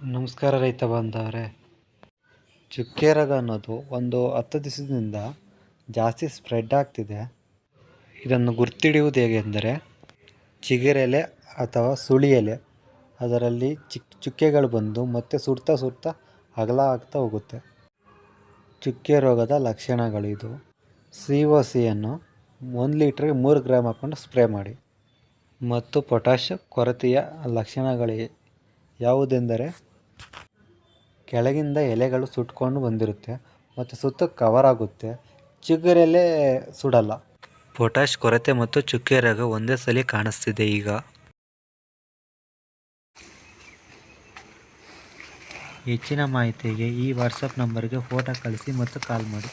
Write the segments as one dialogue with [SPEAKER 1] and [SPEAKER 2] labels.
[SPEAKER 1] ನಮಸ್ಕಾರ ರೈತ ಬಾಂಧವರೇ. ಚುಕ್ಕೆ ರೋಗ ಅನ್ನೋದು ಒಂದು ಹತ್ತು ದಿವಸದಿಂದ ಜಾಸ್ತಿ ಸ್ಪ್ರೆಡ್ ಆಗ್ತಿದೆ. ಇದನ್ನು ಗುರ್ತಿಡಿಯುವುದು ಹೇಗೆಂದರೆ ಚಿಗುರೆಲೆ ಅಥವಾ ಸುಳಿ ಎಲೆ ಅದರಲ್ಲಿ ಚಿಕ್ಕ ಚುಕ್ಕೆಗಳು ಬಂದು ಮತ್ತೆ ಸುಡ್ತಾ ಸುಡ್ತಾ ಅಗಲ ಆಗ್ತಾ ಹೋಗುತ್ತೆ. ಚುಕ್ಕೆ ರೋಗದ ಲಕ್ಷಣಗಳು ಇದು. ಸಿ ಒ ಸಿಯನ್ನು ಒಂದು ಲೀಟ್ರಿಗೆ ಮೂರು ಗ್ರಾಮ್ ಹಾಕ್ಕೊಂಡು ಸ್ಪ್ರೇ ಮಾಡಿ. ಮತ್ತು ಪೊಟ್ಯಾಷ್ ಕೊರತೆಯ ಲಕ್ಷಣಗಳು ಯಾವುದೆಂದರೆ ಕೆಳಗಿಂದ ಎಲೆಗಳು ಸುಟ್ಕೊಂಡು ಬಂದಿರುತ್ತೆ ಮತ್ತು ಸುತ್ತ ಕವರ್ ಆಗುತ್ತೆ. ಚಿಗುರೆಲೆ ಸುಡಲ್ಲ. ಪೊಟ್ಯಾಶ್ ಕೊರತೆ ಮತ್ತು ಚುಕ್ಕೆ ರಾಗ ಒಂದೇ ಸಲ ಕಾಣಿಸ್ತಿದೆ ಈಗ. ಹೆಚ್ಚಿನ ಮಾಹಿತಿಗೆ ಈ ವಾಟ್ಸಪ್ ನಂಬರ್ಗೆ ಫೋಟೋ ಕಳಿಸಿ ಮತ್ತು ಕಾಲ್ ಮಾಡಿ.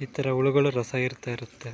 [SPEAKER 1] ಈ ಥರ ಹುಳುಗಳು ರಸ ಇರ್ತಾ ಇರುತ್ತೆ.